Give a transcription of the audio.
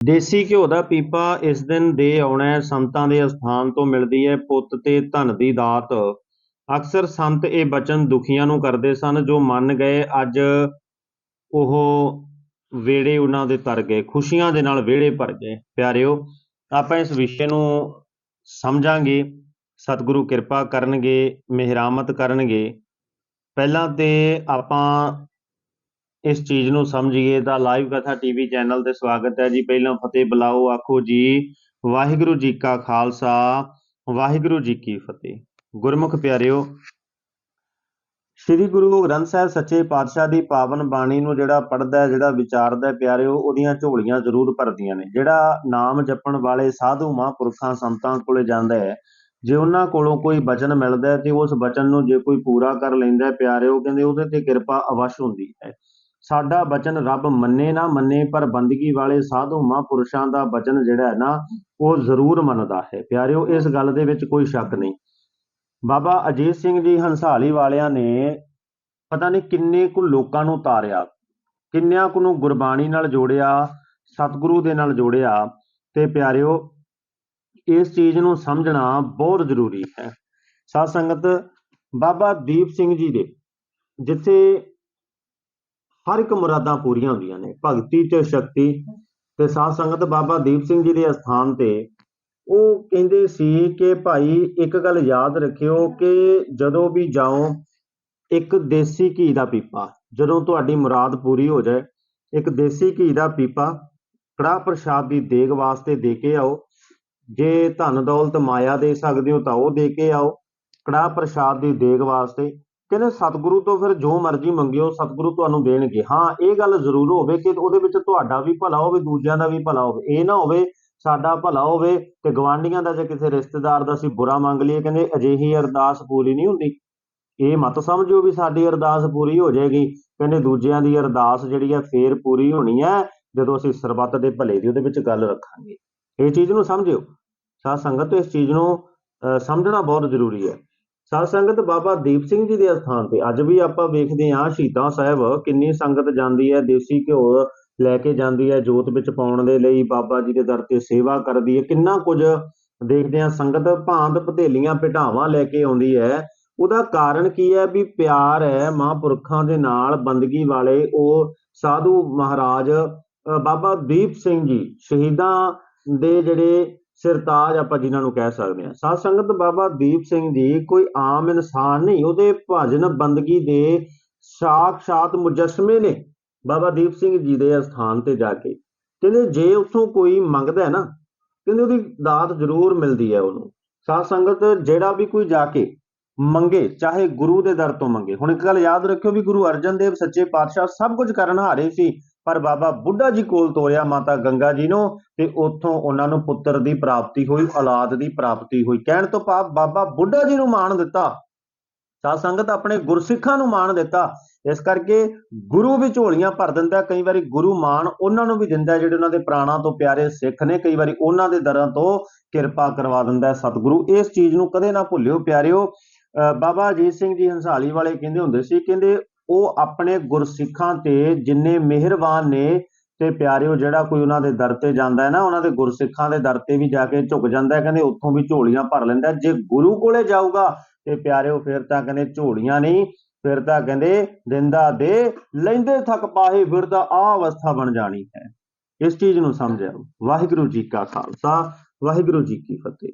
ਦੇਸੀ ਘਿਓ ਦਾ ਪੀਪਾ ਇਸ ਦਿਨ ਦੇ ਆਉਣਾ ਸੰਤਾਂ ਦੇ ਅਸਥਾਨ ਤੋਂ ਮਿਲਦੀ ਹੈ ਪੁੱਤ ਤੇ ਧਨ ਦੀ ਦਾਤ। ਅਕਸਰ ਸੰਤ ਇਹ ਬਚਨ ਦੁਖੀਆਂ ਨੂੰ ਕਰਦੇ ਸਨ, ਜੋ ਮੰਨ ਗਏ, ਅੱਜ ਉਹ ਵੇੜੇ ਉਹਨਾਂ ਦੇ ਤਰ ਗਏ, ਖੁਸ਼ੀਆਂ ਦੇ ਨਾਲ ਵਿਹੜੇ ਭਰ ਗਏ। ਪਿਆਰਿਓ, ਆਪਾਂ ਇਸ ਵਿਸ਼ੇ ਨੂੰ ਸਮਝਾਂਗੇ। ਸਤਿਗੁਰੂ ਕਿਰਪਾ ਕਰਨਗੇ, ਮਿਹਰਾਮਤ ਕਰਨਗੇ। ਪਹਿਲਾਂ ਤੇ ਆਪਾਂ ਇਸ ਚੀਜ਼ ਨੂੰ ਸਮਝੀਏ ਤਾਂ ਲਾਈਵ ਕਥਾ ਟੀਵੀ ਚੈਨਲ ਤੇ ਸਵਾਗਤ ਹੈ ਜੀ। ਪਹਿਲਾਂ ਫਤਿਹ ਬੁਲਾਓ, ਆਖੋ ਜੀ, ਵਾਹਿਗੁਰੂ ਜੀ ਕਾ ਖਾਲਸਾ, ਵਾਹਿਗੁਰੂ ਜੀ ਕੀ ਫਤਿਹ। ਗੁਰਮੁਖ ਪਿਆਰਿਓ, ਸ੍ਰੀ ਗੁਰੂ ਗ੍ਰੰਥ ਸਾਹਿਬ ਸੱਚੇ ਪਾਤਸ਼ਾਹ ਦੀ ਪਾਵਨ ਬਾਣੀ ਨੂੰ ਜਿਹੜਾ ਪੜ੍ਹਦਾ ਜਿਹੜਾ ਵਿਚਾਰਦਾ ਹੈ, ਪਿਆਰਿਓ, ਉਹਦੀਆਂ ਝੋਲੀਆਂ ਜ਼ਰੂਰ ਭਰਦੀਆਂ ਨੇ। ਜਿਹੜਾ ਨਾਮ ਜਪਣ ਵਾਲੇ ਸਾਧੂ ਮਹਾਂਪੁਰਖਾਂ ਸੰਤਾਂ ਕੋਲੇ ਜਾਂਦਾ ਹੈ, ਜੇ ਉਹਨਾਂ ਕੋਲੋਂ ਕੋਈ ਬਚਨ ਮਿਲਦਾ ਤੇ ਉਸ ਬਚਨ ਨੂੰ ਜੇ ਕੋਈ ਪੂਰਾ ਕਰ ਲੈਂਦਾ ਹੈ, ਪਿਆਰਿਓ, ਕਹਿੰਦੇ ਉਹਦੇ ਤੇ ਕਿਰਪਾ ਅਵਸ਼ ਹੁੰਦੀ ਹੈ। ਸਾਡਾ ਬਚਨ ਰੱਬ ਮੰਨੇ ਨਾ ਮੰਨੇ, ਪਰ ਬੰਦਗੀ ਵਾਲੇ ਸਾਧੂ ਮਹਾਂਪੁਰਸ਼ਾਂ ਦਾ ਬਚਨ ਜਿਹੜਾ ਹੈ ਨਾ, ਉਹ ਜ਼ਰੂਰ ਮੰਨਦਾ ਹੈ। ਪਿਆਰਿਓ, ਇਸ ਗੱਲ ਦੇ ਵਿੱਚ ਕੋਈ ਸ਼ੱਕ ਨਹੀਂ। ਬਾਬਾ ਅਜੀਤ ਸਿੰਘ ਜੀ ਹੰਸਾਲੀ ਵਾਲਿਆਂ ਨੇ ਪਤਾ ਨਹੀਂ ਕਿੰਨੇ ਕੁ ਲੋਕਾਂ ਨੂੰ ਤਾਰਿਆ, ਕਿੰਨਿਆਂ ਕੁ ਨੂੰ ਗੁਰਬਾਣੀ ਨਾਲ ਜੋੜਿਆ, ਸਤਿਗੁਰੂ ਦੇ ਨਾਲ ਜੋੜਿਆ। ਤੇ ਪਿਆਰਿਓ, ਇਸ ਚੀਜ਼ ਨੂੰ ਸਮਝਣਾ ਬਹੁਤ ਜ਼ਰੂਰੀ ਹੈ। ਸਾਧ ਸੰਗਤ, ਬਾਬਾ ਦੀਪ ਸਿੰਘ ਜੀ ਦੇ, ਜਿੱਥੇ ਹਰ ਇੱਕ ਮੁਰਾਦਾਂ ਪੂਰੀਆਂ ਹੁੰਦੀਆਂ ਨੇ, ਭਗਤੀ ਤੇ ਸ਼ਕਤੀ ਤੇ ਸਾਧ ਸੰਗਤ ਬਾਬਾ ਦੀਪ ਸਿੰਘ ਜੀ ਦੇ ਅਸਥਾਨ ਤੇ, ਉਹ ਕਹਿੰਦੇ ਸੀ ਕਿ ਭਾਈ ਇੱਕ ਗੱਲ ਯਾਦ ਰੱਖਿਓ ਕਿ ਜਦੋਂ ਵੀ ਜਾਓ, ਇੱਕ ਦੇਸੀ ਘੀ ਦਾ ਪੀਪਾ, ਜਦੋਂ ਤੁਹਾਡੀ ਮੁਰਾਦ ਪੂਰੀ ਹੋ ਜਾਏ, ਇੱਕ ਦੇਸੀ ਘੀ ਦਾ ਪੀਪਾ ਕੜਾਹ ਪ੍ਰਸ਼ਾਦ ਦੀ ਦੇਗ ਵਾਸਤੇ ਦੇ ਕੇ ਆਓ, ਜੇ ਧਨ ਦੌਲਤ ਮਾਇਆ ਦੇ ਸਕਦੇ ਹੋ ਤਾਂ ਉਹ ਦੇ ਕੇ ਆਓ, ਕੜਾਹ ਪ੍ਰਸ਼ਾਦ ਦੀ ਦੇਗ ਵਾਸਤੇ ਕਹਿੰਦੇ ਸਤਿਗੁਰੂ ਤੋਂ ਫਿਰ ਜੋ ਮਰਜ਼ੀ ਮੰਗਿਓ ਸਤਿਗੁਰੂ ਤੁਹਾਨੂੰ ਦੇਣਗੇ। ਹਾਂ ਇਹ ਗੱਲ ਜ਼ਰੂਰ ਹੋਵੇ ਕਿ ਉਹਦੇ ਵਿੱਚ ਤੁਹਾਡਾ ਵੀ ਭਲਾ ਹੋਵੇ ਦੂਜਿਆਂ ਦਾ ਵੀ ਭਲਾ ਹੋਵੇ। ਇਹ ਨਾ ਹੋਵੇ ਸਾਡਾ ਭਲਾ ਹੋਵੇ ਤੇ ਗਵਾਂਢੀਆਂ ਦਾ ਜਾਂ ਕਿਸੇ ਰਿਸ਼ਤੇਦਾਰ ਦਾ ਅਸੀਂ ਬੁਰਾ ਮੰਗ ਲਈਏ ਕਹਿੰਦੇ ਅਜਿਹੀ ਅਰਦਾਸ ਪੂਰੀ ਨਹੀਂ ਹੁੰਦੀ। ਇਹ ਮਤ ਸਮਝਿਓ ਵੀ ਸਾਡੀ ਅਰਦਾਸ ਪੂਰੀ ਹੋ ਜਾਏਗੀ। ਕਹਿੰਦੇ ਦੂਜਿਆਂ ਦੀ ਅਰਦਾਸ ਜਿਹੜੀ ਹੈ ਫੇਰ ਪੂਰੀ ਹੋਣੀ ਹੈ ਜਦੋਂ ਅਸੀਂ ਸਰਬੱਤ ਦੇ ਭਲੇ ਦੀ ਉਹਦੇ ਵਿੱਚ ਗੱਲ ਰੱਖਾਂਗੇ। ਇਹ ਚੀਜ਼ ਨੂੰ ਸਮਝਿਓ। ਸਾਧ ਸੰਗਤ ਇਸ ਚੀਜ਼ ਨੂੰ ਅਹ, ਸਮਝਣਾ ਬਹੁਤ ਜ਼ਰੂਰੀ ਹੈ। ਸਾਧ ਸੰਗਤ ਬਾਬਾ ਦੀਪ ਸਿੰਘ ਜੀ ਦੇ ਅਸਥਾਨ ਤੇ। ਅੱਜ ਵੀ ਆਪਾਂ ਵੇਖਦੇ ਹਾਂ ਸ਼ਹੀਦਾਂ ਸਾਹਿਬ ਕਿੰਨੀ ਸੰਗਤ ਜਾਂਦੀ ਹੈ ਦੇਸੀ ਘਿਓ ਲੈ ਕੇ ਜਾਂਦੀ ਹੈ ਜੋਤ ਵਿੱਚ ਪਾਉਣ ਦੇ ਲਈ ਬਾਬਾ ਜੀ ਦੇ ਦਰ ਤੇ ਸੇਵਾ ਕਰਦੀ ਹੈ। ਕਿੰਨਾ ਕੁਝ ਦੇਖਦੇ ਹਾਂ ਸੰਗਤ ਭਾਂਤ ਭਤੇਲੀਆਂ ਪਿਟਾਵਾਂ ਲੈ ਕੇ ਆਉਂਦੀ ਹੈ। ਉਹਦਾ ਕਾਰਨ ਕੀ ਹੈ? ਵੀ ਪਿਆਰ ਹੈ ਮਹਾਂਪੁਰਖਾਂ ਦੇ ਨਾਲ ਬੰਦਗੀ ਵਾਲੇ ਉਹ ਸਾਧੂ ਮਹਾਰਾਜ ਅ, ਬਾਬਾ ਦੀਪ ਸਿੰਘ ਜੀ ਸ਼ਹੀਦਾਂ ਦੇ ਜਿਹੜੇ ਸਿਰਤਾਜ ਆਪਾਂ ਜਿਨ੍ਹਾਂ ਨੂੰ ਕਹਿ ਸਕਦੇ ਹਾਂ। ਸਾਧ ਸੰਗਤ ਬਾਬਾ ਦੀਪ ਸਿੰਘ ਜੀ ਕੋਈ ਆਮ ਇਨਸਾਨ ਨਹੀਂ, ਉਹਦੇ ਭਜਨ ਬੰਦਗੀ ਦੇ ਸਾਖਸ਼ਾਤ ਮੁਜਸਮੇ ਨੇ ਬਾਬਾ ਦੀਪ ਸਿੰਘ ਜੀ ਦੇ ਅਸਥਾਨ ਤੇ ਜਾ ਕੇ। ਕਹਿੰਦੇ ਜੇ ਉੱਥੋਂ ਕੋਈ ਮੰਗਦਾ ਹੈ ਨਾ, ਕਹਿੰਦੇ ਉਹਦੀ ਦਾਤ ਜ਼ਰੂਰ ਮਿਲਦੀ ਹੈ ਉਹਨੂੰ। ਸਾਧ ਸੰਗਤ ਜਿਹੜਾ ਵੀ ਕੋਈ ਜਾ ਕੇ ਮੰਗੇ, ਚਾਹੇ ਗੁਰੂ ਦੇ ਦਰ ਤੋਂ ਮੰਗੇ। ਹੁਣ ਇੱਕ ਗੱਲ ਯਾਦ ਰੱਖਿਓ ਵੀ ਗੁਰੂ ਅਰਜਨ ਦੇਵ ਸੱਚੇ ਪਾਤਸ਼ਾਹ ਸਭ ਕੁਝ ਕਰਨ ਹਾਰੇ ਸੀ। ਪਰ ਬਾਬਾ ਬੁੱਢਾ ਜੀ ਕੋਲ ਤੋਰਿਆ ਮਾਤਾ ਗੰਗਾ ਜੀ ਨੂੰ ਤੇ ਉੱਥੋਂ ਉਹਨਾਂ ਨੂੰ ਪੁੱਤਰ ਦੀ ਪ੍ਰਾਪਤੀ ਹੋਈ, ਔਲਾਦ ਦੀ ਪ੍ਰਾਪਤੀ ਹੋਈ। ਕਹਿਣ ਤੋਂ ਭਾਵ ਬਾਬਾ ਬੁੱਢਾ ਜੀ ਨੂੰ ਮਾਣ ਦਿੱਤਾ। ਸਾਧ ਸੰਗਤ ਆਪਣੇ ਗੁਰਸਿੱਖਾਂ ਨੂੰ ਮਾਣ ਦਿੱਤਾ। ਇਸ ਕਰਕੇ ਗੁਰੂ ਵੀ ਝੋਲੀਆਂ ਭਰ ਦਿੰਦਾ ਕਈ ਵਾਰੀ ਗੁਰੂ ਮਾਣ ਉਹਨਾਂ ਨੂੰ ਵੀ ਦਿੰਦਾ ਜਿਹੜੇ ਉਹਨਾਂ ਦੇ ਪ੍ਰਾਣਾਂ ਤੋਂ ਪਿਆਰੇ ਸਿੱਖ ਨੇ। ਕਈ ਵਾਰੀ ਉਹਨਾਂ ਦੇ ਦਰਾਂ ਤੋਂ ਕਿਰਪਾ ਕਰਵਾ ਦਿੰਦਾ ਸਤਿਗੁਰੂ। ਇਸ ਚੀਜ਼ ਨੂੰ ਕਦੇ ਨਾ ਭੁੱਲਿਓ, ਪਿਆਰਿਓ। ਅਹ ਬਾਬਾ ਅਜੀਤ ਸਿੰਘ ਜੀ ਹੰਸਾਲੀ ਵਾਲੇ ਕਹਿੰਦੇ ਹੁੰਦੇ ਸੀ, ਕਹਿੰਦੇ ਉਹ ਆਪਣੇ ਗੁਰਸਿੱਖਾਂ ਤੇ ਜਿੰਨੇ ਮਿਹਰਬਾਨ ਨੇ ਤੇ ਪਿਆਰਿਓ, ਜਿਹੜਾ ਕੋਈ ਉਹਨਾਂ ਦੇ ਦਰ ਤੇ ਜਾਂਦਾ ਹੈ ਨਾ, ਉਹਨਾਂ ਦੇ ਗੁਰਸਿੱਖਾਂ ਦੇ ਦਰ ਤੇ ਵੀ ਜਾ ਕੇ ਝੁਕ ਜਾਂਦਾ ਹੈ, ਕਹਿੰਦੇ ਉੱਥੋਂ ਵੀ ਝੋਲੀਆਂ ਭਰ ਲੈਂਦਾ ਜੇ ਗੁਰੂ ਕੋਲੇ ਜਾਊਗਾ ਤੇ ਪਿਆਰਿਓ, ਫਿਰ ਤਾਂ ਕਹਿੰਦੇ ਝੋਲੀਆਂ ਨਹੀਂ, ਫਿਰ ਤਾਂ ਕਹਿੰਦੇ ਦਿੰਦਾ ਦੇ, ਲੈਂਦੇ ਥੱਕ ਪਾਹੇ ਫਿਰ ਆ ਅਵਸਥਾ ਬਣ ਜਾਣੀ ਹੈ। ਇਸ ਚੀਜ਼ ਨੂੰ ਸਮਝਿਆ। ਵਾਹਿਗੁਰੂ ਜੀ ਕਾ ਖਾਲਸਾ, ਵਾਹਿਗੁਰੂ ਜੀ ਕੀ ਫਤਿਹ।